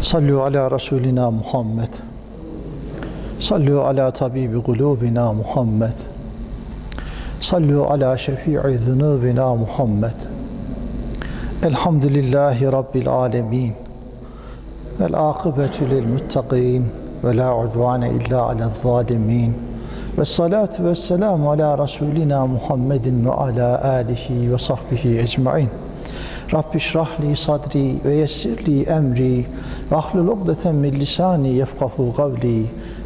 صلوا على رسولنا محمد. صلوا على طبيب قلوبنا محمد. صلوا على شفيع ذنوبنا محمد. الحمد لله رب العالمين. العاقبة للمتقين ولا عدوان إلا على الظالمين. والصلاة والسلام على رسولنا محمد وعلى آله وصحبه أجمعين. رب اشرح لي صدري ويسر لي أمري. واحلل عقدة من لساني يفقه قولي.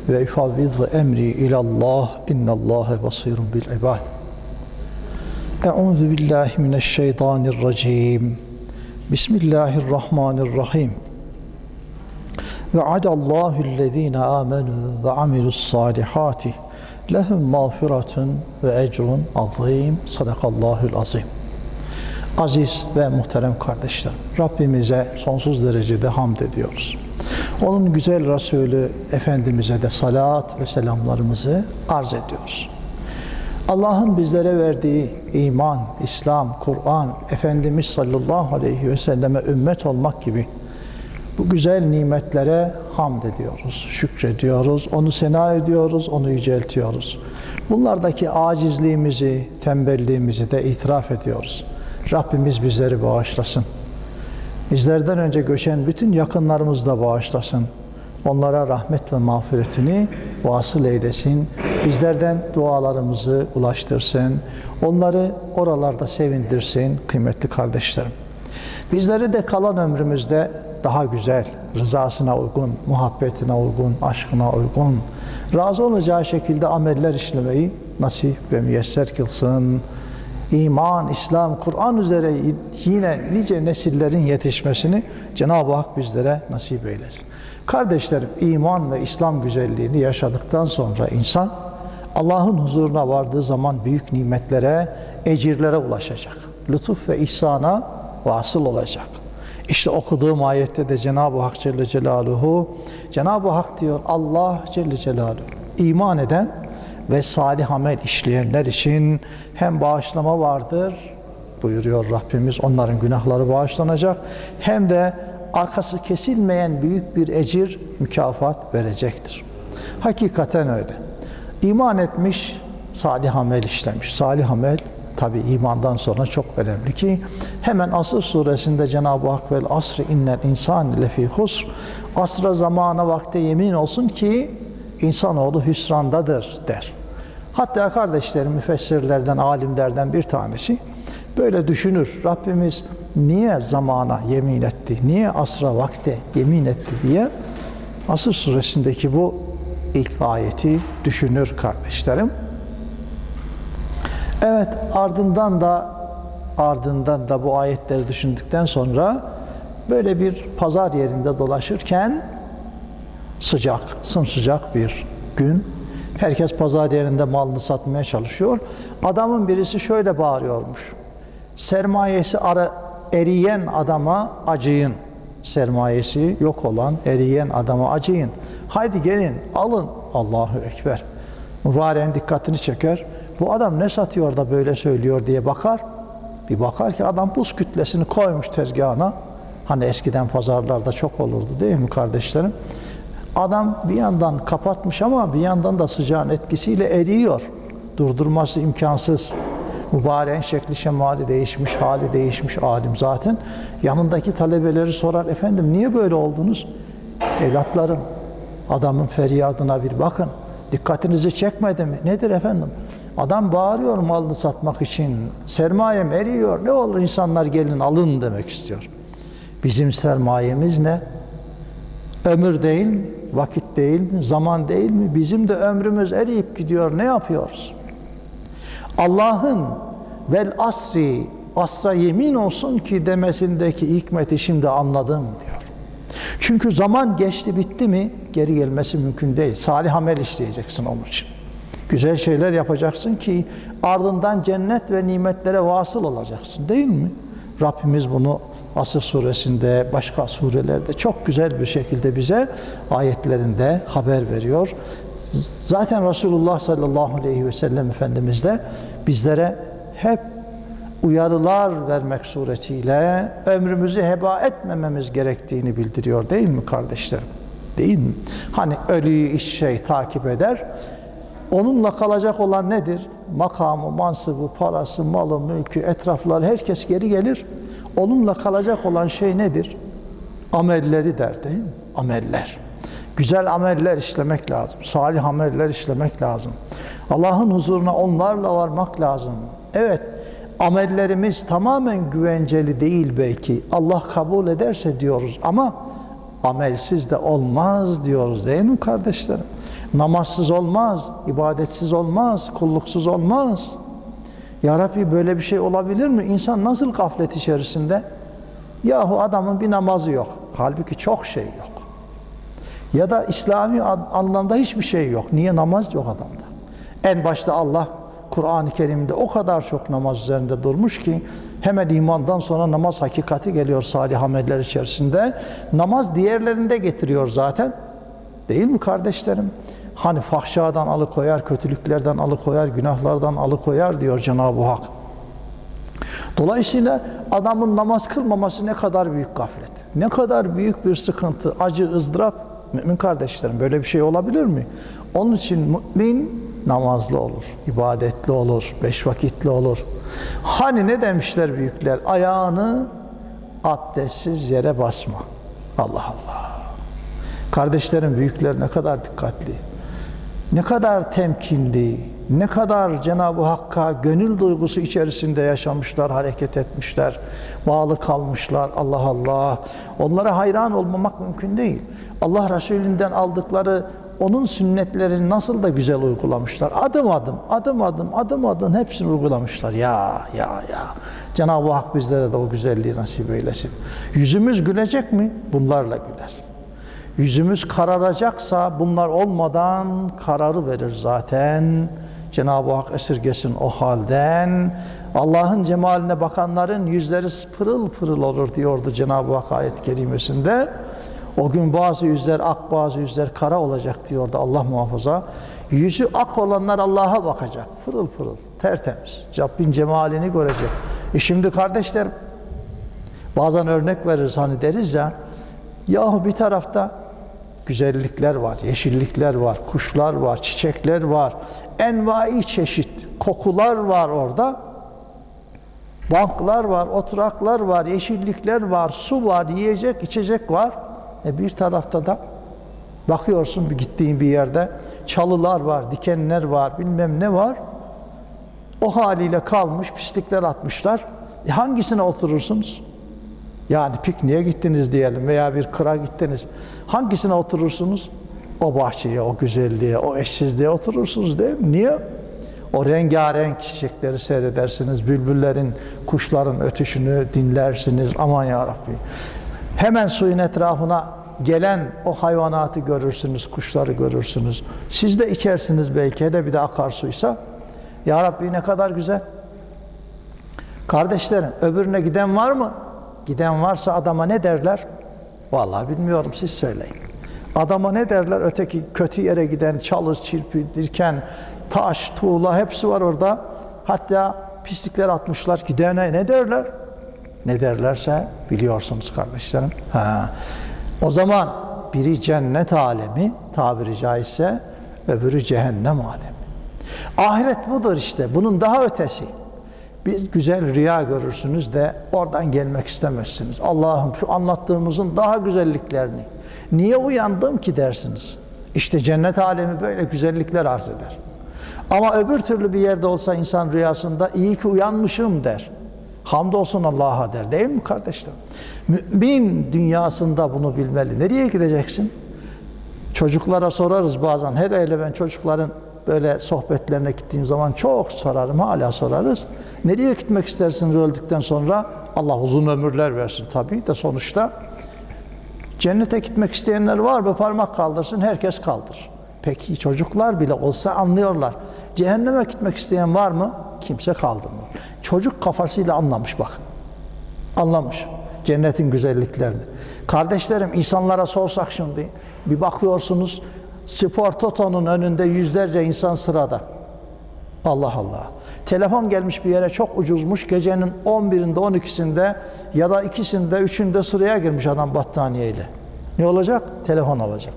ويفوض أمري إلى الله. إن الله بصير بالعباد. أعوذ بالله من الشيطان الرجيم. بسم الله الرحمن الرحيم. وعد الله الذين آمنوا وعملوا الصالحات لهم مغفرة وأجر عظيم. صدق الله العظيم. Aziz ve muhterem kardeşlerim, Rabbimize sonsuz derecede hamd ediyoruz. Onun güzel Resulü Efendimiz'e de salat ve selamlarımızı arz ediyoruz. Allah'ın bizlere verdiği iman, İslam, Kur'an, Efendimiz sallallahu aleyhi ve selleme ümmet olmak gibi bu güzel nimetlere hamd ediyoruz, şükrediyoruz, onu sena ediyoruz, onu yüceltiyoruz. Bunlardaki acizliğimizi, tembelliğimizi de itiraf ediyoruz. Rabbimiz bizleri bağışlasın. Bizlerden önce göçen bütün yakınlarımız da bağışlasın. Onlara rahmet ve mağfiretini vasıl eylesin. Bizlerden dualarımızı ulaştırsın. Onları oralarda sevindirsin kıymetli kardeşlerim. Bizleri de kalan ömrümüzde daha güzel, rızasına uygun, muhabbetine uygun, aşkına uygun, razı olacağı şekilde ameller işlemeyi nasip ve müyesser kılsın iman, İslam, Kur'an üzere yine nice nesillerin yetişmesini Cenab-ı Hak bizlere nasip eylesin. Kardeşlerim, iman ve İslam güzelliğini yaşadıktan sonra insan Allah'ın huzuruna vardığı zaman büyük nimetlere, ecirlere ulaşacak. Lütuf ve ihsana vasıl olacak. İşte okuduğum ayette de Cenab-ı Hak Celle Celaluhu, Cenab-ı Hak diyor Allah Celle Celaluhu, iman eden ve salih amel işleyenler için hem bağışlama vardır buyuruyor Rabbimiz onların günahları bağışlanacak hem de arkası kesilmeyen büyük bir ecir mükafat verecektir. Hakikaten öyle. İman etmiş, salih amel işlemiş. Salih amel tabi imandan sonra çok önemli ki hemen Asr suresinde Cenab-ı Hak vel asri innel insan lefi husr asra zamana vakte yemin olsun ki insanoğlu hüsrandadır der. Hatta kardeşlerim müfessirlerden, alimlerden bir tanesi böyle düşünür. Rabbimiz niye zamana yemin etti, niye asra vakte yemin etti diye Asır suresindeki bu ilk ayeti düşünür kardeşlerim. Evet ardından da ardından da bu ayetleri düşündükten sonra böyle bir pazar yerinde dolaşırken sıcak, sımsıcak bir gün. Herkes pazar yerinde malını satmaya çalışıyor. Adamın birisi şöyle bağırıyormuş. Sermayesi ara, eriyen adama acıyın. Sermayesi yok olan, eriyen adama acıyın. Haydi gelin, alın. Allahu Ekber. Mübareğin dikkatini çeker. Bu adam ne satıyor da böyle söylüyor diye bakar. Bir bakar ki adam buz kütlesini koymuş tezgahına. Hani eskiden pazarlarda çok olurdu değil mi kardeşlerim? Adam bir yandan kapatmış ama bir yandan da sıcağın etkisiyle eriyor. Durdurması imkansız. Mübareğin şekli şemali değişmiş, hali değişmiş alim zaten. Yanındaki talebeleri sorar, efendim niye böyle oldunuz? Evlatlarım, adamın feryadına bir bakın. Dikkatinizi çekmedi mi? Nedir efendim? Adam bağırıyor malını satmak için. Sermayem eriyor. Ne olur insanlar gelin alın demek istiyor. Bizim sermayemiz ne? Ömür değil mi? Vakit değil mi? Zaman değil mi? Bizim de ömrümüz eriyip gidiyor. Ne yapıyoruz? Allah'ın vel asri asra yemin olsun ki demesindeki hikmeti şimdi anladım diyor. Çünkü zaman geçti bitti mi geri gelmesi mümkün değil. Salih amel işleyeceksin onun için. Güzel şeyler yapacaksın ki ardından cennet ve nimetlere vasıl olacaksın değil mi? Rabbimiz bunu Asır suresinde, başka surelerde çok güzel bir şekilde bize ayetlerinde haber veriyor. Zaten Resulullah sallallahu aleyhi ve sellem Efendimiz de bizlere hep uyarılar vermek suretiyle ömrümüzü heba etmememiz gerektiğini bildiriyor değil mi kardeşlerim? Değil mi? Hani ölüyü iç şey takip eder. Onunla kalacak olan nedir? Makamı, mansıbı, parası, malı, mülkü, etrafları herkes geri gelir. Onunla kalacak olan şey nedir? Amelleri der değil mi? Ameller. Güzel ameller işlemek lazım. Salih ameller işlemek lazım. Allah'ın huzuruna onlarla varmak lazım. Evet, amellerimiz tamamen güvenceli değil belki. Allah kabul ederse diyoruz ama amelsiz de olmaz diyoruz değil mi kardeşlerim? Namazsız olmaz, ibadetsiz olmaz, kulluksuz olmaz. Ya Rabbi böyle bir şey olabilir mi? İnsan nasıl gaflet içerisinde? Yahu adamın bir namazı yok. Halbuki çok şey yok. Ya da İslami anlamda hiçbir şey yok. Niye namaz yok adamda? En başta Allah Kur'an-ı Kerim'de o kadar çok namaz üzerinde durmuş ki hemen imandan sonra namaz hakikati geliyor salih ameller içerisinde. Namaz diğerlerinde getiriyor zaten. Değil mi kardeşlerim? Hani fahşadan alıkoyar, kötülüklerden alıkoyar, günahlardan alıkoyar diyor Cenab-ı Hak. Dolayısıyla adamın namaz kılmaması ne kadar büyük gaflet. Ne kadar büyük bir sıkıntı, acı, ızdırap. Mümin kardeşlerim böyle bir şey olabilir mi? Onun için mümin namazlı olur, ibadetli olur, beş vakitli olur. Hani ne demişler büyükler? Ayağını abdestsiz yere basma. Allah Allah. Kardeşlerim büyükler ne kadar dikkatli, ne kadar temkinli, ne kadar Cenab-ı Hakk'a gönül duygusu içerisinde yaşamışlar, hareket etmişler, bağlı kalmışlar. Allah Allah. Onlara hayran olmamak mümkün değil. Allah Resulü'nden aldıkları onun sünnetlerini nasıl da güzel uygulamışlar. Adım adım, adım adım, adım adım hepsini uygulamışlar. Ya, ya, ya. Cenab-ı Hak bizlere de o güzelliği nasip eylesin. Yüzümüz gülecek mi? Bunlarla güler. Yüzümüz kararacaksa bunlar olmadan kararı verir zaten. Cenab-ı Hak esirgesin o halden. Allah'ın cemaline bakanların yüzleri pırıl pırıl olur diyordu Cenab-ı Hak ayet-i kerimesinde. O gün bazı yüzler ak, bazı yüzler kara olacak diyordu Allah muhafaza. Yüzü ak olanlar Allah'a bakacak. Pırıl pırıl, tertemiz. Rabbin cemalini görecek. E şimdi kardeşler, bazen örnek veririz hani deriz ya, yahu bir tarafta güzellikler var, yeşillikler var, kuşlar var, çiçekler var, envai çeşit kokular var orada. Banklar var, oturaklar var, yeşillikler var, su var, yiyecek, içecek var. E bir tarafta da bakıyorsun bir gittiğin bir yerde çalılar var, dikenler var, bilmem ne var. O haliyle kalmış, pislikler atmışlar. E hangisine oturursunuz? Yani pikniğe gittiniz diyelim veya bir kıra gittiniz. Hangisine oturursunuz? O bahçeye, o güzelliğe, o eşsizliğe oturursunuz değil mi? Niye? O rengarenk çiçekleri seyredersiniz, bülbüllerin, kuşların ötüşünü dinlersiniz. Aman ya Rabbi. Hemen suyun etrafına gelen o hayvanatı görürsünüz, kuşları görürsünüz. Siz de içersiniz belki, hele bir de akarsuysa. Ya Rabbi ne kadar güzel. Kardeşlerim, öbürüne giden var mı? Giden varsa adama ne derler? Vallahi bilmiyorum, siz söyleyin. Adama ne derler? Öteki kötü yere giden, çalı, çirpi, dirken, taş, tuğla hepsi var orada. Hatta pislikler atmışlar. Gidene ne derler? Ne derlerse biliyorsunuz kardeşlerim. Ha. O zaman biri cennet alemi tabiri caizse öbürü cehennem alemi. Ahiret budur işte. Bunun daha ötesi. Bir güzel rüya görürsünüz de oradan gelmek istemezsiniz. Allah'ım şu anlattığımızın daha güzelliklerini. Niye uyandım ki dersiniz. İşte cennet alemi böyle güzellikler arz eder. Ama öbür türlü bir yerde olsa insan rüyasında iyi ki uyanmışım der. Hamdolsun Allah'a der. Değil mi kardeşlerim? Mümin dünyasında bunu bilmeli. Nereye gideceksin? Çocuklara sorarız bazen. Hele hele ben çocukların böyle sohbetlerine gittiğim zaman çok sorarım. Hala sorarız. Nereye gitmek istersiniz öldükten sonra? Allah uzun ömürler versin tabii de sonuçta. Cennete gitmek isteyenler var mı? Parmak kaldırsın. Herkes kaldır. Peki çocuklar bile olsa anlıyorlar. Cehenneme gitmek isteyen var mı? Kimse kaldırmıyor. Çocuk kafasıyla anlamış bak. Anlamış cennetin güzelliklerini. Kardeşlerim insanlara sorsak şimdi bir bakıyorsunuz spor totonun önünde yüzlerce insan sırada. Allah Allah. Telefon gelmiş bir yere çok ucuzmuş. Gecenin 11'inde, 12'sinde ya da ikisinde, üçünde sıraya girmiş adam battaniyeyle. Ne olacak? Telefon alacak.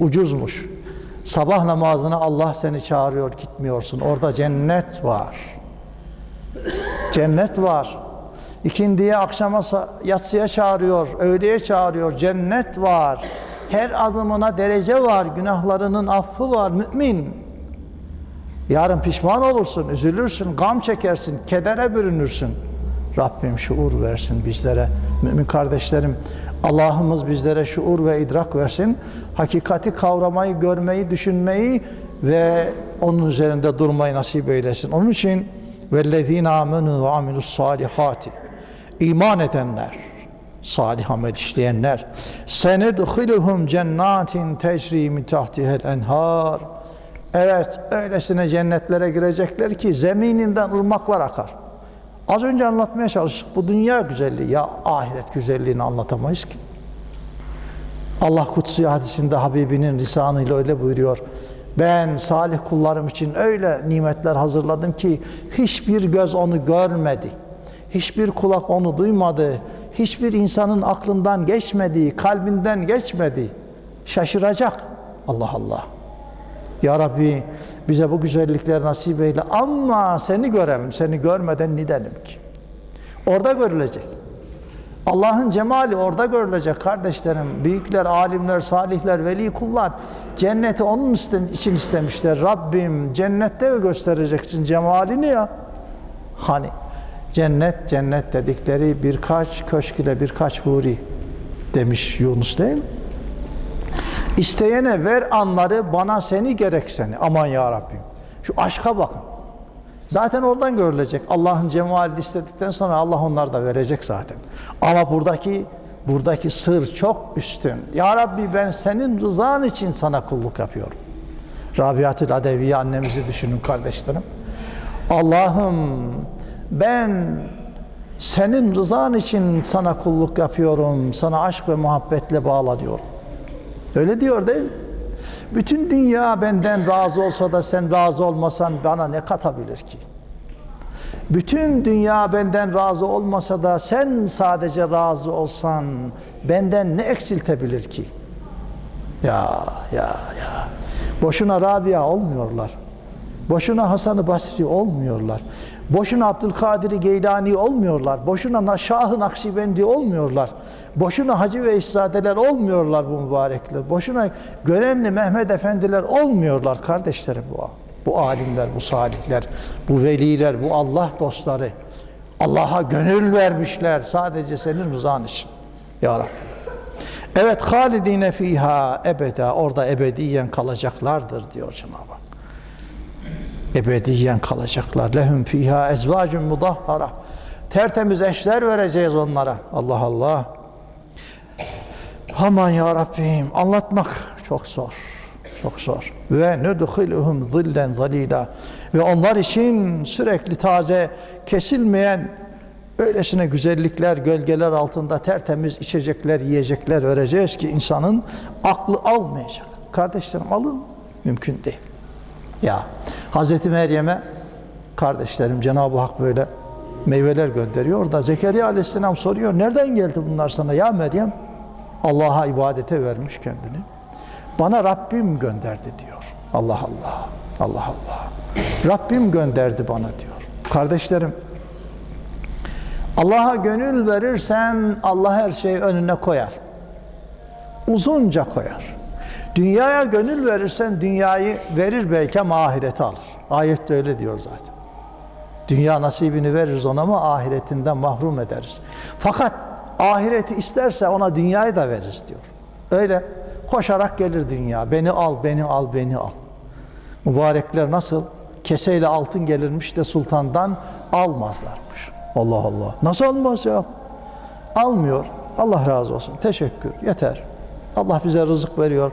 Ucuzmuş. Sabah namazına Allah seni çağırıyor, gitmiyorsun. Orada cennet var. Cennet var. İkindiye, akşama, yatsıya çağırıyor, öğleye çağırıyor. Cennet var. Her adımına derece var. Günahlarının affı var. Mümin. Yarın pişman olursun, üzülürsün, gam çekersin, kedere bürünürsün. Rabbim şuur versin bizlere. Mümin kardeşlerim, Allah'ımız bizlere şuur ve idrak versin. Hakikati kavramayı, görmeyi, düşünmeyi ve onun üzerinde durmayı nasip eylesin. Onun için vellezine amenu ve amilus salihati iman edenler, salih amel işleyenler senedhiluhum cennatin tecri min tahtihel enhar Evet, öylesine cennetlere girecekler ki zemininden ırmaklar akar. Az önce anlatmaya çalıştık. Bu dünya güzelliği ya ahiret güzelliğini anlatamayız ki. Allah kutsi hadisinde Habibinin lisanıyla öyle buyuruyor. Ben salih kullarım için öyle nimetler hazırladım ki hiçbir göz onu görmedi. Hiçbir kulak onu duymadı. Hiçbir insanın aklından geçmedi, kalbinden geçmedi. Şaşıracak. Allah Allah. Ya Rabbi bize bu güzellikler nasip eyle ama seni görelim. Seni görmeden ne derim ki? Orada görülecek. Allah'ın cemali orada görülecek kardeşlerim. Büyükler, alimler, salihler, veli kullar cenneti onun için istemişler. Rabbim cennette mi göstereceksin cemalini ya? Hani cennet cennet dedikleri birkaç köşk ile birkaç huri demiş Yunus değil mi? İsteyene ver anları, bana seni gerek seni. Aman ya Rabbim. Şu aşka bakın. Zaten oradan görülecek. Allah'ın cemalini istedikten sonra Allah onlar da verecek zaten. Ama buradaki buradaki sır çok üstün. Ya Rabbi ben senin rızan için sana kulluk yapıyorum. Rabiatül Adeviye annemizi düşünün kardeşlerim. Allah'ım ben senin rızan için sana kulluk yapıyorum. Sana aşk ve muhabbetle bağla diyorum. Öyle diyor değil mi? Bütün dünya benden razı olsa da sen razı olmasan bana ne katabilir ki? Bütün dünya benden razı olmasa da sen sadece razı olsan benden ne eksiltebilir ki? Ya ya ya. Boşuna Rabia olmuyorlar. Boşuna Hasan-ı Basri olmuyorlar. Boşuna Abdülkadir Geylani olmuyorlar. Boşuna Şah-ı Nakşibendi olmuyorlar. Boşuna Hacı ve İşzadeler olmuyorlar bu mübarekler. Boşuna Görenli Mehmet Efendiler olmuyorlar kardeşlerim bu. Bu alimler, bu salihler, bu veliler, bu Allah dostları. Allah'a gönül vermişler sadece senin rızan için. Ya Rabbi. Evet halidine fiha ebeda orada ebediyen kalacaklardır diyor Cenab-ı Hak ebediyen kalacaklar. Lehum fiha ezvacun mudahhara. Tertemiz eşler vereceğiz onlara. Allah Allah. Aman ya Rabbim anlatmak çok zor. Çok zor. Ve nudkhiluhum zillen zalila. Ve onlar için sürekli taze, kesilmeyen öylesine güzellikler, gölgeler altında tertemiz içecekler, yiyecekler vereceğiz ki insanın aklı almayacak. Kardeşlerim alın mümkün değil. Ya Hazreti Meryem'e kardeşlerim Cenab-ı Hak böyle meyveler gönderiyor. Orada Zekeriya Aleyhisselam soruyor. Nereden geldi bunlar sana ya Meryem? Allah'a ibadete vermiş kendini. Bana Rabbim gönderdi diyor. Allah Allah. Allah Allah. Rabbim gönderdi bana diyor. Kardeşlerim Allah'a gönül verirsen Allah her şeyi önüne koyar. Uzunca koyar. Dünyaya gönül verirsen dünyayı verir belki ama ahireti alır. Ayette öyle diyor zaten. Dünya nasibini veririz ona ama ahiretinden mahrum ederiz. Fakat ahireti isterse ona dünyayı da veririz diyor. Öyle koşarak gelir dünya. Beni al, beni al, beni al. Mübarekler nasıl? Keseyle altın gelirmiş de sultandan almazlarmış. Allah Allah. Nasıl almaz ya? Almıyor. Allah razı olsun. Teşekkür. Yeter. Allah bize rızık veriyor.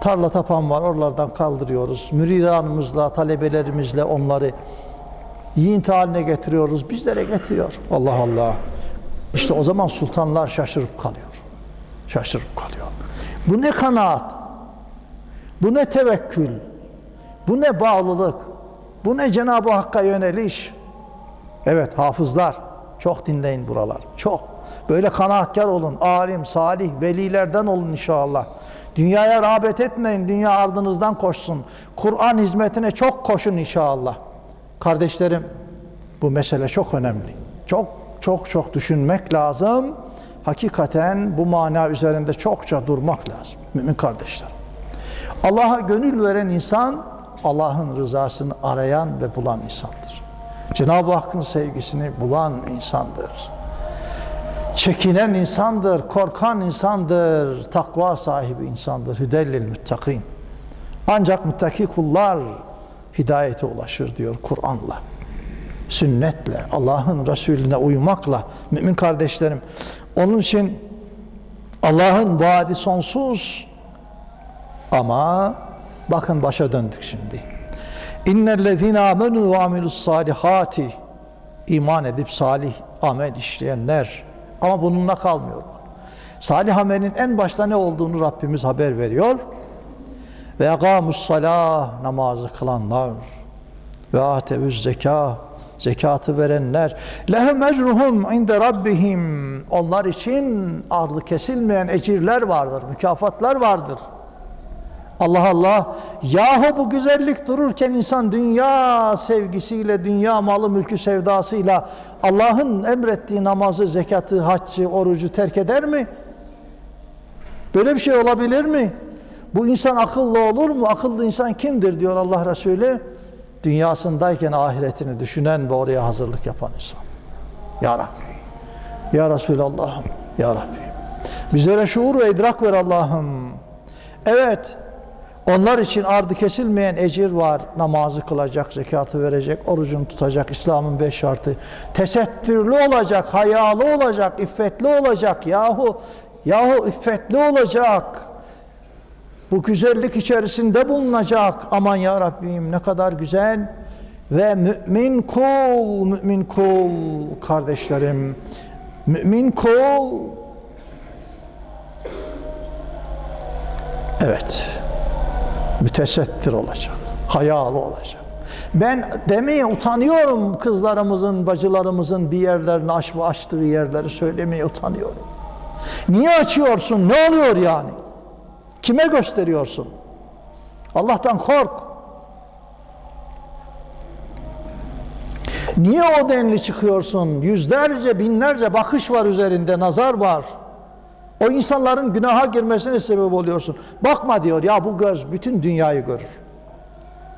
Tarla tapan var, oralardan kaldırıyoruz. Müridanımızla, talebelerimizle onları yiğit haline getiriyoruz. Bizlere getiriyor. Allah Allah. İşte o zaman sultanlar şaşırıp kalıyor. Şaşırıp kalıyor. Bu ne kanaat? Bu ne tevekkül? Bu ne bağlılık? Bu ne Cenab-ı Hakk'a yöneliş? Evet hafızlar çok dinleyin buralar. Çok. Böyle kanaatkar olun. Alim, salih, velilerden olun inşallah. Dünyaya rağbet etmeyin. Dünya ardınızdan koşsun. Kur'an hizmetine çok koşun inşallah. Kardeşlerim bu mesele çok önemli. Çok çok çok düşünmek lazım. Hakikaten bu mana üzerinde çokça durmak lazım. Mümin kardeşler. Allah'a gönül veren insan Allah'ın rızasını arayan ve bulan insandır. Cenab-ı Hakk'ın sevgisini bulan insandır. Çekinen insandır, korkan insandır, takva sahibi insandır. Hüdellil müttakin. Ancak muttaki kullar hidayete ulaşır diyor Kur'an'la. Sünnetle, Allah'ın Resulüne uymakla mümin kardeşlerim. Onun için Allah'ın vaadi sonsuz ama bakın başa döndük şimdi. İnnellezine amenu ve amilus salihati iman edip salih amel işleyenler ama bununla kalmıyor. Salih amelin en başta ne olduğunu Rabbimiz haber veriyor. Ve agamus salah namazı kılanlar ve atevüz zeka zekatı verenler lehum ecruhum inde rabbihim onlar için ardı kesilmeyen ecirler vardır, mükafatlar vardır. Allah Allah yahu bu güzellik dururken insan dünya sevgisiyle, dünya malı mülkü sevdasıyla Allah'ın emrettiği namazı, zekatı, haccı, orucu terk eder mi? Böyle bir şey olabilir mi? Bu insan akıllı olur mu? Akıllı insan kimdir diyor Allah Resulü? Dünyasındayken ahiretini düşünen ve oraya hazırlık yapan insan. Ya Rabbi. Ya Resulallah'ım. Ya Rabbi. Bizlere şuur ve idrak ver Allah'ım. Evet. Onlar için ardı kesilmeyen ecir var. Namazı kılacak, zekatı verecek, orucunu tutacak, İslam'ın beş şartı. Tesettürlü olacak, hayalı olacak, iffetli olacak. Yahu, yahu iffetli olacak. Bu güzellik içerisinde bulunacak. Aman ya Rabbim ne kadar güzel. Ve mümin kul, mümin kul kardeşlerim. Mümin kul. Evet mütesettir olacak, hayalı olacak. Ben demeye utanıyorum kızlarımızın, bacılarımızın bir yerlerini aç, açtığı yerleri söylemeye utanıyorum. Niye açıyorsun? Ne oluyor yani? Kime gösteriyorsun? Allah'tan kork. Niye o denli çıkıyorsun? Yüzlerce, binlerce bakış var üzerinde, nazar var. O insanların günaha girmesine sebep oluyorsun. Bakma diyor ya bu göz bütün dünyayı görür.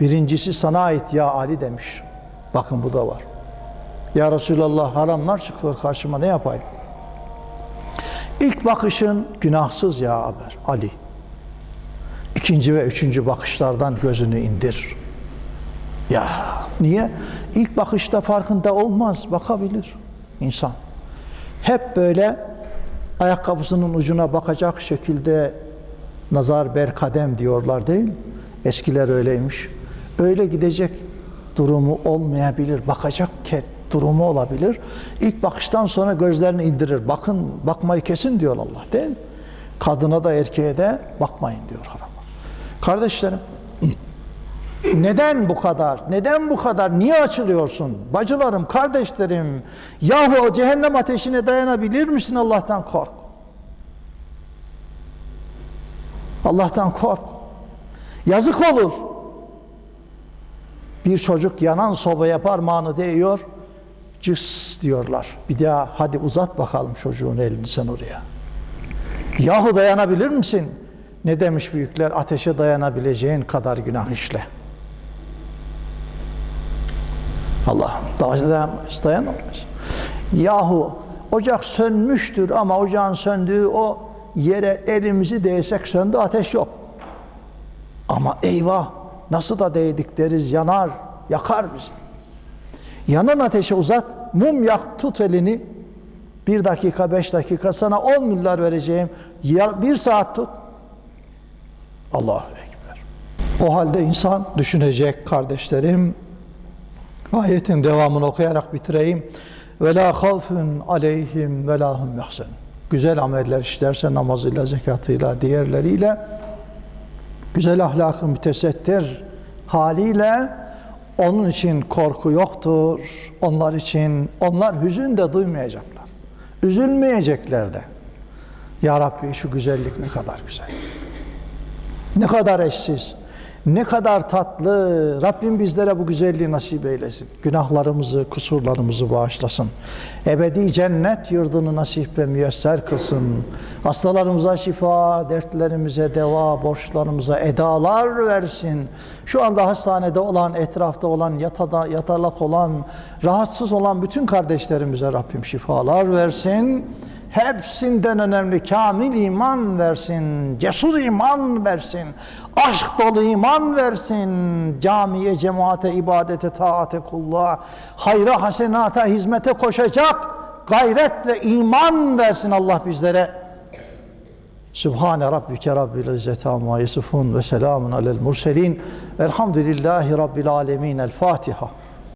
Birincisi sana ait ya Ali demiş. Bakın bu da var. Ya Resulallah haramlar çıkıyor karşıma ne yapayım? İlk bakışın günahsız ya haber Ali. İkinci ve üçüncü bakışlardan gözünü indir. Ya niye? İlk bakışta farkında olmaz, bakabilir insan. Hep böyle ayakkabısının ucuna bakacak şekilde nazar ber kadem diyorlar değil Eskiler öyleymiş. Öyle gidecek durumu olmayabilir. Bakacak durumu olabilir. İlk bakıştan sonra gözlerini indirir. Bakın, bakmayı kesin diyor Allah değil mi? Kadına da erkeğe de bakmayın diyor haram. Kardeşlerim, neden bu kadar? Neden bu kadar? Niye açılıyorsun? Bacılarım, kardeşlerim, yahu o cehennem ateşine dayanabilir misin? Allah'tan kork. Allah'tan kork. Yazık olur. Bir çocuk yanan sobaya parmağını değiyor, cıs diyorlar. Bir daha hadi uzat bakalım çocuğun elini sen oraya. Yahu dayanabilir misin? Ne demiş büyükler? Ateşe dayanabileceğin kadar günah işle. Allah dayanamaz, dayanamaz. Yahu ocak sönmüştür ama ocağın söndüğü o yere elimizi değsek söndü ateş yok. Ama eyvah nasıl da değdik deriz yanar, yakar bizi. Yanan ateşe uzat, mum yak, tut elini. Bir dakika, beş dakika sana on milyar vereceğim. Bir saat tut. Allahu Ekber. O halde insan düşünecek kardeşlerim. Ayetin devamını okuyarak bitireyim. Ve la havfun aleyhim ve la hum yahzun. Güzel ameller işlerse namazıyla, zekatıyla, diğerleriyle güzel ahlakı mütesettir haliyle Onun için korku yoktur. Onlar için onlar hüzün de duymayacaklar. Üzülmeyecekler de. Ya Rabbi şu güzellik ne kadar güzel. Ne kadar eşsiz. Ne kadar tatlı. Rabbim bizlere bu güzelliği nasip eylesin. Günahlarımızı, kusurlarımızı bağışlasın. Ebedi cennet yurdunu nasip ve müyesser kılsın. Hastalarımıza şifa, dertlerimize deva, borçlarımıza edalar versin. Şu anda hastanede olan, etrafta olan, yatada, yatalak olan, rahatsız olan bütün kardeşlerimize Rabbim şifalar versin. Hepsinden önemli kamil iman versin, cesur iman versin, aşk dolu iman versin, camiye, cemaate, ibadete, taate, kulluğa, hayra, hasenata, hizmete koşacak gayret ve iman versin Allah bizlere. Sübhane Rabbike Rabbil İzzeti Amma Yasifun ve selamun alel murselin. Velhamdülillahi Rabbil Alemin. El Fatiha.